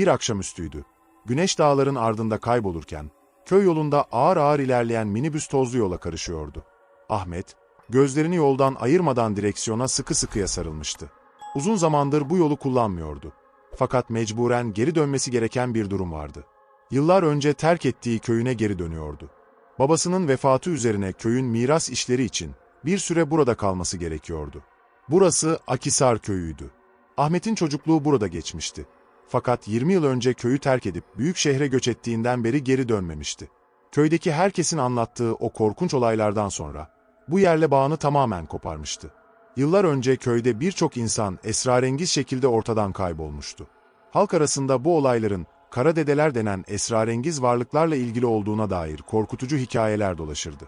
Bir akşamüstüydü. Güneş dağların ardında kaybolurken, köy yolunda ağır ağır ilerleyen minibüs tozlu yola karışıyordu. Ahmet, gözlerini yoldan ayırmadan direksiyona sıkı sıkıya sarılmıştı. Uzun zamandır bu yolu kullanmıyordu. Fakat mecburen geri dönmesi gereken bir durum vardı. Yıllar önce terk ettiği köyüne geri dönüyordu. Babasının vefatı üzerine köyün miras işleri için bir süre burada kalması gerekiyordu. Burası Akisar köyüydü. Ahmet'in çocukluğu burada geçmişti. Fakat 20 yıl önce köyü terk edip büyük şehre göç ettiğinden beri geri dönmemişti. Köydeki herkesin anlattığı o korkunç olaylardan sonra bu yerle bağını tamamen koparmıştı. Yıllar önce köyde birçok insan esrarengiz şekilde ortadan kaybolmuştu. Halk arasında bu olayların kara dedeler denen esrarengiz varlıklarla ilgili olduğuna dair korkutucu hikayeler dolaşırdı.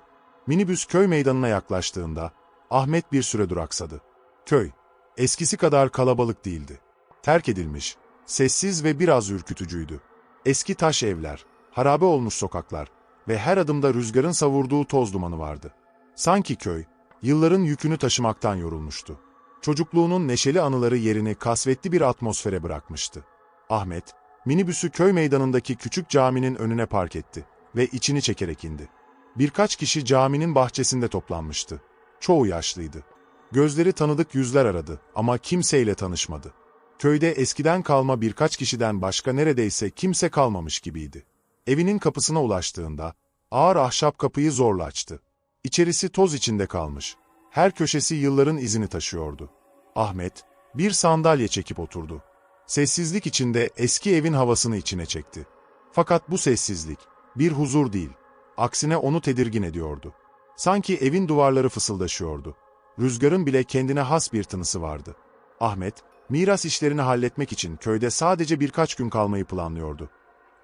Minibüs köy meydanına yaklaştığında Ahmet bir süre duraksadı. Köy, eskisi kadar kalabalık değildi. Terk edilmiş, sessiz ve biraz ürkütücüydü. Eski taş evler, harabe olmuş sokaklar ve her adımda rüzgarın savurduğu toz dumanı vardı. Sanki köy, yılların yükünü taşımaktan yorulmuştu. Çocukluğunun neşeli anıları yerini kasvetli bir atmosfere bırakmıştı. Ahmet, minibüsü köy meydanındaki küçük caminin önüne park etti ve içini çekerek indi. Birkaç kişi caminin bahçesinde toplanmıştı. Çoğu yaşlıydı. Gözleri tanıdık yüzler aradı ama kimseyle tanışmadı. Köyde eskiden kalma birkaç kişiden başka neredeyse kimse kalmamış gibiydi. Evinin kapısına ulaştığında ağır ahşap kapıyı zorla açtı. İçerisi toz içinde kalmış. Her köşesi yılların izini taşıyordu. Ahmet bir sandalye çekip oturdu. Sessizlik içinde eski evin havasını içine çekti. Fakat bu sessizlik bir huzur değil, aksine onu tedirgin ediyordu. Sanki evin duvarları fısıldaşıyordu. Rüzgarın bile kendine has bir tınısı vardı. Ahmet, miras işlerini halletmek için köyde sadece birkaç gün kalmayı planlıyordu.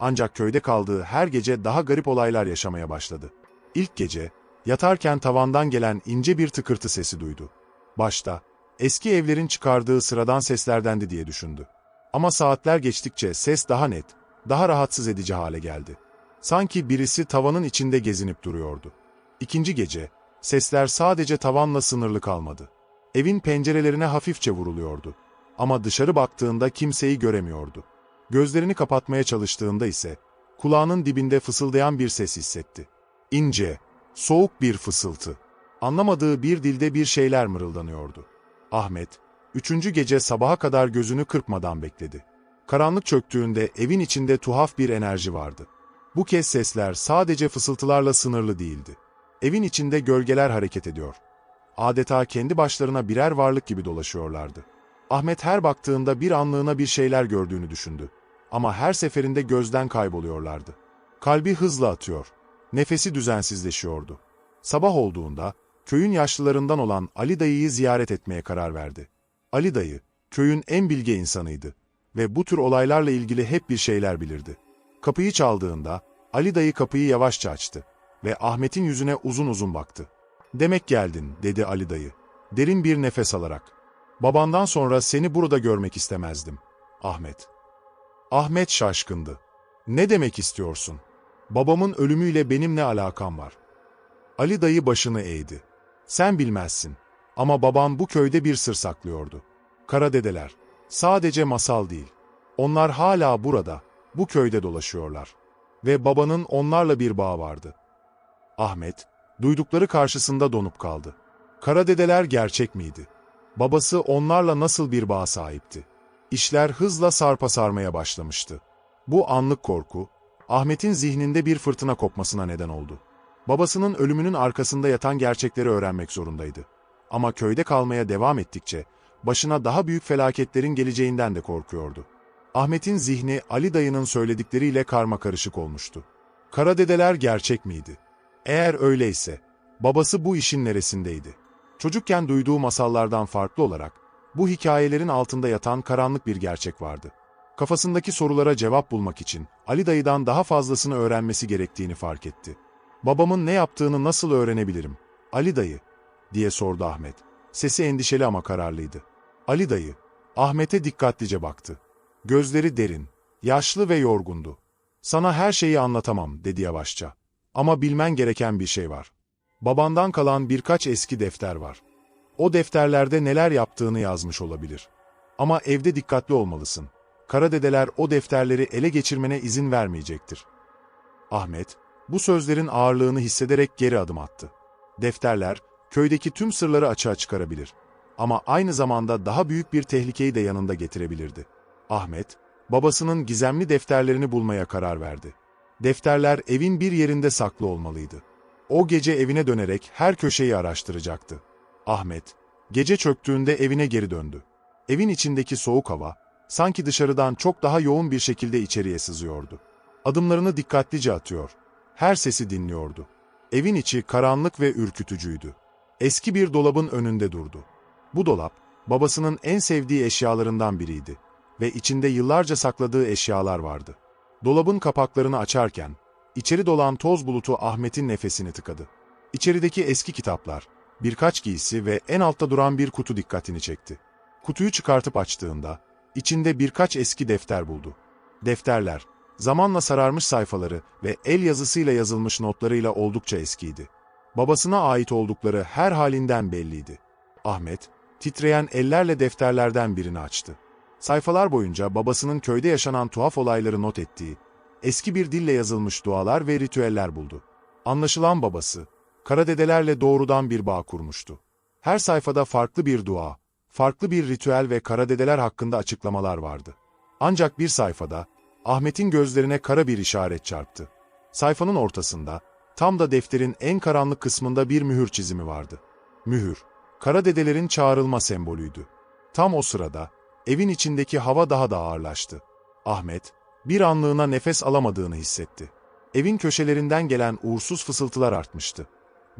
Ancak köyde kaldığı her gece daha garip olaylar yaşamaya başladı. İlk gece, yatarken tavandan gelen ince bir tıkırtı sesi duydu. Başta, eski evlerin çıkardığı sıradan seslerdendi diye düşündü. Ama saatler geçtikçe ses daha net, daha rahatsız edici hale geldi. Sanki birisi tavanın içinde gezinip duruyordu. İkinci gece, sesler sadece tavanla sınırlı kalmadı. Evin pencerelerine hafifçe vuruluyordu. Ama dışarı baktığında kimseyi göremiyordu. Gözlerini kapatmaya çalıştığında ise, kulağının dibinde fısıldayan bir ses hissetti. İnce, soğuk bir fısıltı. Anlamadığı bir dilde bir şeyler mırıldanıyordu. Ahmet, üçüncü gece sabaha kadar gözünü kırpmadan bekledi. Karanlık çöktüğünde evin içinde tuhaf bir enerji vardı. Bu kez sesler sadece fısıltılarla sınırlı değildi. Evin içinde gölgeler hareket ediyor. Adeta kendi başlarına birer varlık gibi dolaşıyorlardı. Ahmet her baktığında bir anlığına bir şeyler gördüğünü düşündü. Ama her seferinde gözden kayboluyorlardı. Kalbi hızla atıyor. Nefesi düzensizleşiyordu. Sabah olduğunda köyün yaşlılarından olan Ali dayıyı ziyaret etmeye karar verdi. Ali dayı, köyün en bilge insanıydı ve bu tür olaylarla ilgili hep bir şeyler bilirdi. Kapıyı çaldığında Ali dayı kapıyı yavaşça açtı ve Ahmet'in yüzüne uzun uzun baktı. Demek geldin, dedi Ali dayı. Derin bir nefes alarak. Babandan sonra seni burada görmek istemezdim. Ahmet. Ahmet şaşkındı. Ne demek istiyorsun? Babamın ölümüyle benim ne alakam var? Ali dayı başını eğdi. Sen bilmezsin. Ama babam bu köyde bir sır saklıyordu. Kara dedeler. Sadece masal değil. Onlar hala burada, bu köyde dolaşıyorlar. Ve babanın onlarla bir bağı vardı. Ahmet, duydukları karşısında donup kaldı. Kara dedeler gerçek miydi? Babası onlarla nasıl bir bağ sahipti? İşler hızla sarpa sarmaya başlamıştı. Bu anlık korku, Ahmet'in zihninde bir fırtına kopmasına neden oldu. Babasının ölümünün arkasında yatan gerçekleri öğrenmek zorundaydı. Ama köyde kalmaya devam ettikçe, başına daha büyük felaketlerin geleceğinden de korkuyordu. Ahmet'in zihni Ali dayının söyledikleriyle karma karışık olmuştu. Kara dedeler gerçek miydi? Eğer öyleyse, babası bu işin neresindeydi? Çocukken duyduğu masallardan farklı olarak, bu hikayelerin altında yatan karanlık bir gerçek vardı. Kafasındaki sorulara cevap bulmak için Ali dayıdan daha fazlasını öğrenmesi gerektiğini fark etti. Babamın ne yaptığını nasıl öğrenebilirim? Ali dayı, diye sordu Ahmet. Sesi endişeli ama kararlıydı. Ali dayı, Ahmet'e dikkatlice baktı. Gözleri derin, yaşlı ve yorgundu. Sana her şeyi anlatamam, dedi yavaşça. Ama bilmen gereken bir şey var. Babandan kalan birkaç eski defter var. O defterlerde neler yaptığını yazmış olabilir. Ama evde dikkatli olmalısın. Karadedeler o defterleri ele geçirmene izin vermeyecektir. Ahmet, bu sözlerin ağırlığını hissederek geri adım attı. Defterler, köydeki tüm sırları açığa çıkarabilir. Ama aynı zamanda daha büyük bir tehlikeyi de yanında getirebilirdi. Ahmet, babasının gizemli defterlerini bulmaya karar verdi. Defterler evin bir yerinde saklı olmalıydı. O gece evine dönerek her köşeyi araştıracaktı. Ahmet, gece çöktüğünde evine geri döndü. Evin içindeki soğuk hava, sanki dışarıdan çok daha yoğun bir şekilde içeriye sızıyordu. Adımlarını dikkatlice atıyor. Her sesi dinliyordu. Evin içi karanlık ve ürkütücüydü. Eski bir dolabın önünde durdu. Bu dolap, babasının en sevdiği eşyalarından biriydi ve içinde yıllarca sakladığı eşyalar vardı. Dolabın kapaklarını açarken, içeri dolan toz bulutu Ahmet'in nefesini tıkadı. İçerideki eski kitaplar, birkaç giysi ve en altta duran bir kutu dikkatini çekti. Kutuyu çıkartıp açtığında, içinde birkaç eski defter buldu. Defterler, zamanla sararmış sayfaları ve el yazısıyla yazılmış notlarıyla oldukça eskiydi. Babasına ait oldukları her halinden belliydi. Ahmet, titreyen ellerle defterlerden birini açtı. Sayfalar boyunca babasının köyde yaşanan tuhaf olayları not ettiği, eski bir dille yazılmış dualar ve ritüeller buldu. Anlaşılan babası, karadedelerle doğrudan bir bağ kurmuştu. Her sayfada farklı bir dua, farklı bir ritüel ve karadedeler hakkında açıklamalar vardı. Ancak bir sayfada, Ahmet'in gözlerine kara bir işaret çarptı. Sayfanın ortasında, tam da defterin en karanlık kısmında bir mühür çizimi vardı. Mühür, karadedelerin çağrılma sembolüydü. Tam o sırada, evin içindeki hava daha da ağırlaştı. Ahmet, bir anlığına nefes alamadığını hissetti. Evin köşelerinden gelen uğursuz fısıltılar artmıştı.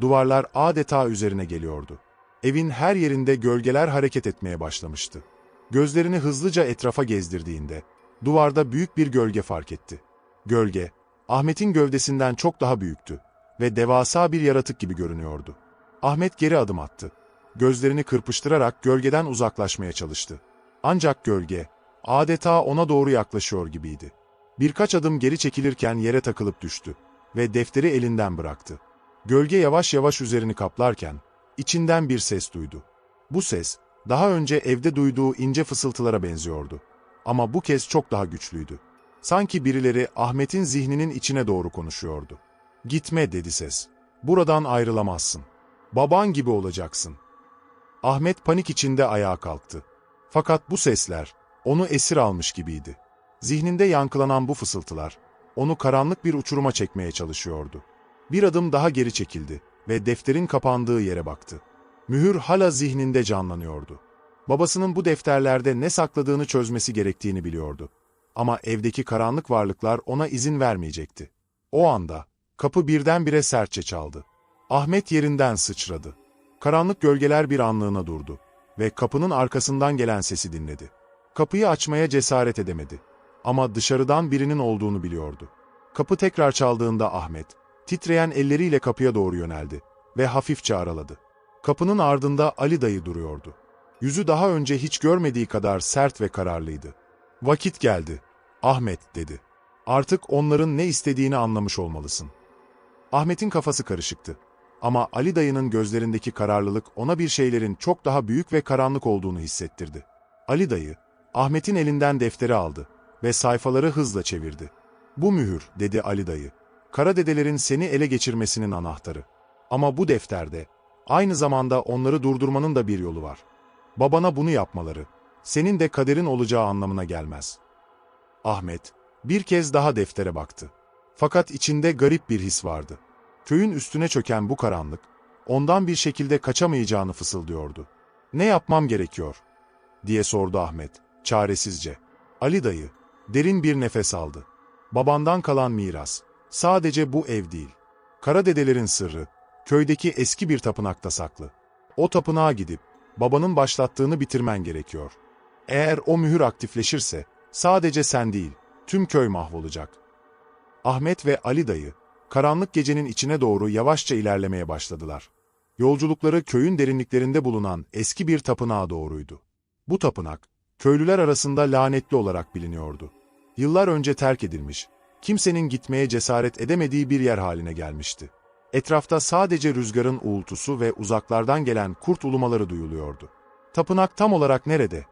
Duvarlar adeta üzerine geliyordu. Evin her yerinde gölgeler hareket etmeye başlamıştı. Gözlerini hızlıca etrafa gezdirdiğinde, duvarda büyük bir gölge fark etti. Gölge, Ahmet'in gövdesinden çok daha büyüktü ve devasa bir yaratık gibi görünüyordu. Ahmet geri adım attı. Gözlerini kırpıştırarak gölgeden uzaklaşmaya çalıştı. Ancak gölge, adeta ona doğru yaklaşıyor gibiydi. Birkaç adım geri çekilirken yere takılıp düştü ve defteri elinden bıraktı. Gölge yavaş yavaş üzerini kaplarken, içinden bir ses duydu. Bu ses, daha önce evde duyduğu ince fısıltılara benziyordu. Ama bu kez çok daha güçlüydü. Sanki birileri Ahmet'in zihninin içine doğru konuşuyordu. Gitme dedi ses. Buradan ayrılamazsın. Baban gibi olacaksın. Ahmet panik içinde ayağa kalktı. Fakat bu sesler, onu esir almış gibiydi. Zihninde yankılanan bu fısıltılar, onu karanlık bir uçuruma çekmeye çalışıyordu. Bir adım daha geri çekildi ve defterin kapandığı yere baktı. Mühür hala zihninde canlanıyordu. Babasının bu defterlerde ne sakladığını çözmesi gerektiğini biliyordu. Ama evdeki karanlık varlıklar ona izin vermeyecekti. O anda, kapı birdenbire sertçe çaldı. Ahmet yerinden sıçradı. Karanlık gölgeler bir anlığına durdu ve kapının arkasından gelen sesi dinledi. Kapıyı açmaya cesaret edemedi. Ama dışarıdan birinin olduğunu biliyordu. Kapı tekrar çaldığında Ahmet, titreyen elleriyle kapıya doğru yöneldi ve hafifçe araladı. Kapının ardında Ali dayı duruyordu. Yüzü daha önce hiç görmediği kadar sert ve kararlıydı. Vakit geldi. Ahmet dedi. Artık onların ne istediğini anlamış olmalısın. Ahmet'in kafası karışıktı. Ama Ali dayının gözlerindeki kararlılık ona bir şeylerin çok daha büyük ve karanlık olduğunu hissettirdi. Ali dayı, Ahmet'in elinden defteri aldı ve sayfaları hızla çevirdi. Bu mühür, dedi Ali dayı, Karadedelerin seni ele geçirmesinin anahtarı. Ama bu defterde, aynı zamanda onları durdurmanın da bir yolu var. Babana bunu yapmaları, senin de kaderin olacağı anlamına gelmez. Ahmet, bir kez daha deftere baktı. Fakat içinde garip bir his vardı. Köyün üstüne çöken bu karanlık, ondan bir şekilde kaçamayacağını fısıldıyordu. Ne yapmam gerekiyor? diye sordu Ahmet, çaresizce. Ali dayı, derin bir nefes aldı. Babandan kalan miras, sadece bu ev değil. Karadedelerin sırrı, köydeki eski bir tapınakta saklı. O tapınağa gidip, babanın başlattığını bitirmen gerekiyor. Eğer o mühür aktifleşirse, sadece sen değil, tüm köy mahvolacak. Ahmet ve Ali dayı, karanlık gecenin içine doğru yavaşça ilerlemeye başladılar. Yolculukları köyün derinliklerinde bulunan eski bir tapınağa doğruydu. Bu tapınak, köylüler arasında lanetli olarak biliniyordu. Yıllar önce terk edilmiş, kimsenin gitmeye cesaret edemediği bir yer haline gelmişti. Etrafta sadece rüzgarın uğultusu ve uzaklardan gelen kurt ulumaları duyuluyordu. Tapınak tam olarak nerede?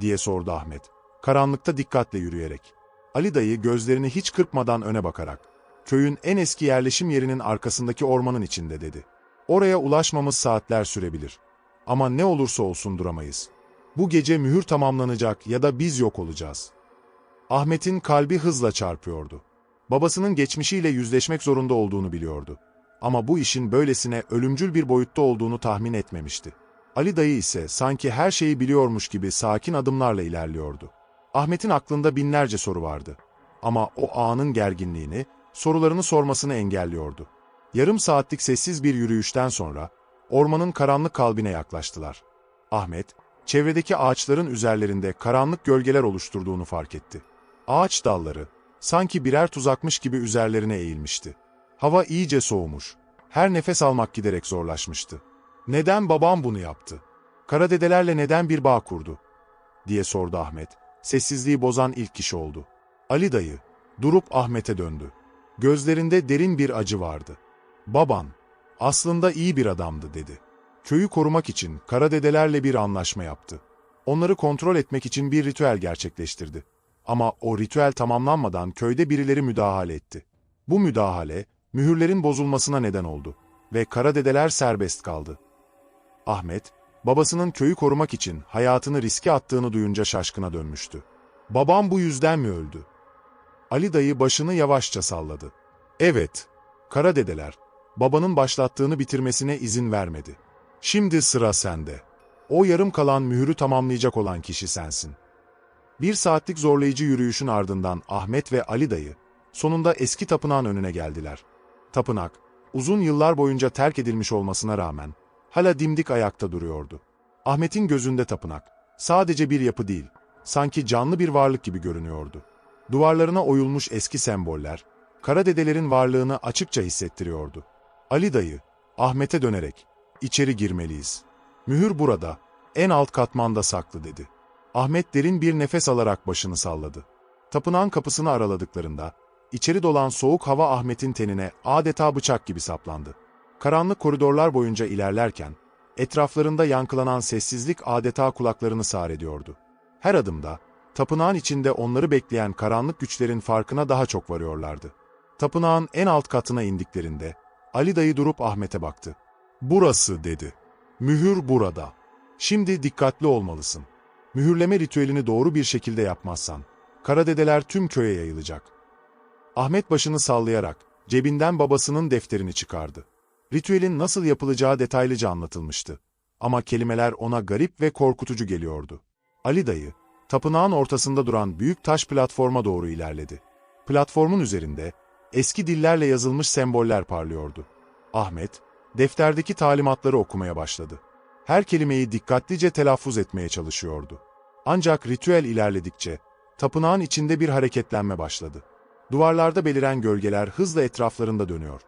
diye sordu Ahmet. karanlıkta dikkatle yürüyerek. Ali dayı gözlerini hiç kırpmadan öne bakarak, köyün en eski yerleşim yerinin arkasındaki ormanın içinde dedi. Oraya ulaşmamız saatler sürebilir. Ama ne olursa olsun duramayız. Bu gece mühür tamamlanacak ya da biz yok olacağız. Ahmet'in kalbi hızla çarpıyordu. Babasının geçmişiyle yüzleşmek zorunda olduğunu biliyordu. Ama bu işin böylesine ölümcül bir boyutta olduğunu tahmin etmemişti. Ali dayı ise sanki her şeyi biliyormuş gibi sakin adımlarla ilerliyordu. Ahmet'in aklında binlerce soru vardı. Ama o anın gerginliğini, sorularını sormasını engelliyordu. Yarım saatlik sessiz bir yürüyüşten sonra, ormanın karanlık kalbine yaklaştılar. Ahmet, çevredeki ağaçların üzerlerinde karanlık gölgeler oluşturduğunu fark etti. Ağaç dalları, sanki birer tuzakmış gibi üzerlerine eğilmişti. Hava iyice soğumuş. Her nefes almak giderek zorlaşmıştı. Neden babam bunu yaptı? Karadedelerle neden bir bağ kurdu? diye sordu Ahmet. Sessizliği bozan ilk kişi oldu. Ali dayı, durup Ahmet'e döndü. Gözlerinde derin bir acı vardı. Baban, aslında iyi bir adamdı dedi. Köyü korumak için karadedelerle bir anlaşma yaptı. Onları kontrol etmek için bir ritüel gerçekleştirdi. Ama o ritüel tamamlanmadan köyde birileri müdahale etti. Bu müdahale, mühürlerin bozulmasına neden oldu ve karadedeler serbest kaldı. Ahmet, babasının köyü korumak için hayatını riske attığını duyunca şaşkına dönmüştü. Babam bu yüzden mi öldü? Ali dayı başını yavaşça salladı. Evet, karadedeler, babanın başlattığını bitirmesine izin vermedi. Şimdi sıra sende. O yarım kalan mühürü tamamlayacak olan kişi sensin. Bir saatlik zorlayıcı yürüyüşün ardından Ahmet ve Ali dayı, sonunda eski tapınağın önüne geldiler. Tapınak, uzun yıllar boyunca terk edilmiş olmasına rağmen, hala dimdik ayakta duruyordu. Ahmet'in gözünde tapınak, sadece bir yapı değil, sanki canlı bir varlık gibi görünüyordu. Duvarlarına oyulmuş eski semboller, karadedelerin varlığını açıkça hissettiriyordu. Ali dayı, Ahmet'e dönerek, içeri girmeliyiz. Mühür burada, en alt katmanda saklı dedi. Ahmet derin bir nefes alarak başını salladı. Tapınağın kapısını araladıklarında, içeri dolan soğuk hava Ahmet'in tenine adeta bıçak gibi saplandı. Karanlık koridorlar boyunca ilerlerken, etraflarında yankılanan sessizlik adeta kulaklarını sağır ediyordu. Her adımda, tapınağın içinde onları bekleyen karanlık güçlerin farkına daha çok varıyorlardı. Tapınağın en alt katına indiklerinde, Ali dayı durup Ahmet'e baktı. Burası dedi. Mühür burada. Şimdi dikkatli olmalısın. Mühürleme ritüelini doğru bir şekilde yapmazsan, karadedeler tüm köye yayılacak. Ahmet başını sallayarak, cebinden babasının defterini çıkardı. Ritüelin nasıl yapılacağı detaylıca anlatılmıştı. Ama kelimeler ona garip ve korkutucu geliyordu. Ali dayı, tapınağın ortasında duran büyük taş platforma doğru ilerledi. Platformun üzerinde, eski dillerle yazılmış semboller parlıyordu. Ahmet, defterdeki talimatları okumaya başladı. Her kelimeyi dikkatlice telaffuz etmeye çalışıyordu. Ancak ritüel ilerledikçe, tapınağın içinde bir hareketlenme başladı. Duvarlarda beliren gölgeler hızla etraflarında dönüyor.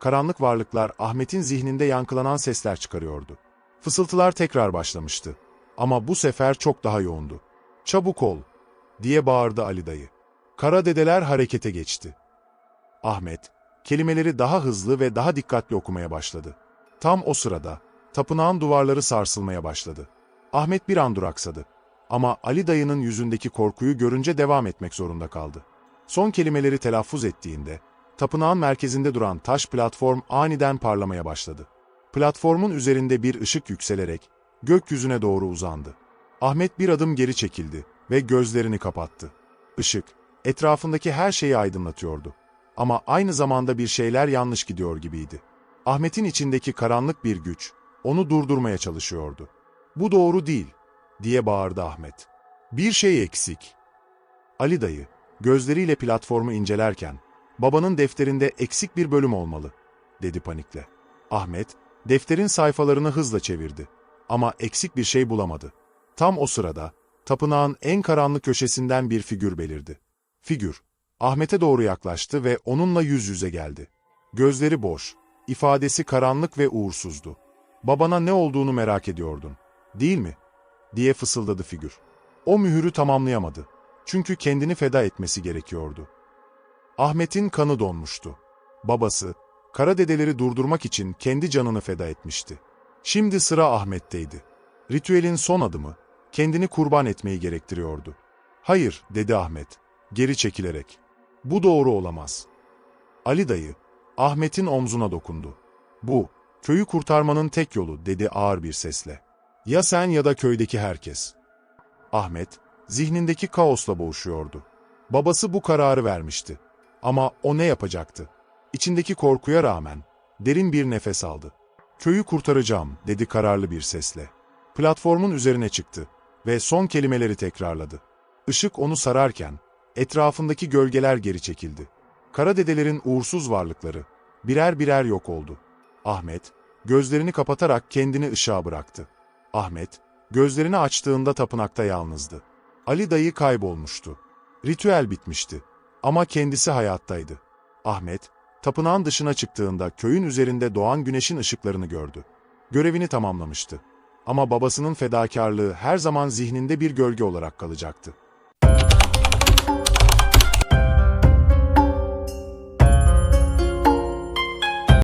Karanlık varlıklar Ahmet'in zihninde yankılanan sesler çıkarıyordu. Fısıltılar tekrar başlamıştı. Ama bu sefer çok daha yoğundu. Çabuk ol, diye bağırdı Ali dayı. Kara dedeler harekete geçti. Ahmet, kelimeleri daha hızlı ve daha dikkatli okumaya başladı. Tam o sırada, tapınağın duvarları sarsılmaya başladı. Ahmet bir an duraksadı. Ama Ali dayının yüzündeki korkuyu görünce devam etmek zorunda kaldı. Son kelimeleri telaffuz ettiğinde, tapınağın merkezinde duran taş platform aniden parlamaya başladı. Platformun üzerinde bir ışık yükselerek, gökyüzüne doğru uzandı. Ahmet bir adım geri çekildi ve gözlerini kapattı. Işık, etrafındaki her şeyi aydınlatıyordu. Ama aynı zamanda bir şeyler yanlış gidiyor gibiydi. Ahmet'in içindeki karanlık bir güç, onu durdurmaya çalışıyordu. Bu doğru değil, diye bağırdı Ahmet. Bir şey eksik. Ali dayı, gözleriyle platformu incelerken, babanın defterinde eksik bir bölüm olmalı, dedi panikle. Ahmet, defterin sayfalarını hızla çevirdi. Ama eksik bir şey bulamadı. Tam o sırada, tapınağın en karanlık köşesinden bir figür belirdi. Figür, Ahmet'e doğru yaklaştı ve onunla yüz yüze geldi. Gözleri boş, ifadesi karanlık ve uğursuzdu. Babana ne olduğunu merak ediyordun, değil mi? diye fısıldadı figür. O mühürü tamamlayamadı. Çünkü kendini feda etmesi gerekiyordu. Ahmet'in kanı donmuştu. Babası, karadedeleri durdurmak için kendi canını feda etmişti. Şimdi sıra Ahmet'teydi. Ritüelin son adımı, kendini kurban etmeyi gerektiriyordu. Hayır, dedi Ahmet, geri çekilerek. Bu doğru olamaz. Ali dayı, Ahmet'in omzuna dokundu. Bu, köyü kurtarmanın tek yolu, dedi ağır bir sesle. Ya sen ya da köydeki herkes. Ahmet, zihnindeki kaosla boğuşuyordu. Babası bu kararı vermişti. Ama o ne yapacaktı? İçindeki korkuya rağmen derin bir nefes aldı. Köyü kurtaracağım, dedi kararlı bir sesle. Platformun üzerine çıktı ve son kelimeleri tekrarladı. Işık onu sararken etrafındaki gölgeler geri çekildi. Kara dedelerin uğursuz varlıkları birer birer yok oldu. Ahmet, gözlerini kapatarak kendini ışığa bıraktı. Ahmet, gözlerini açtığında tapınakta yalnızdı. Ali dayı kaybolmuştu. Ritüel bitmişti. Ama kendisi hayattaydı. Ahmet, tapınağın dışına çıktığında köyün üzerinde doğan güneşin ışıklarını gördü. Görevini tamamlamıştı. Ama babasının fedakarlığı her zaman zihninde bir gölge olarak kalacaktı.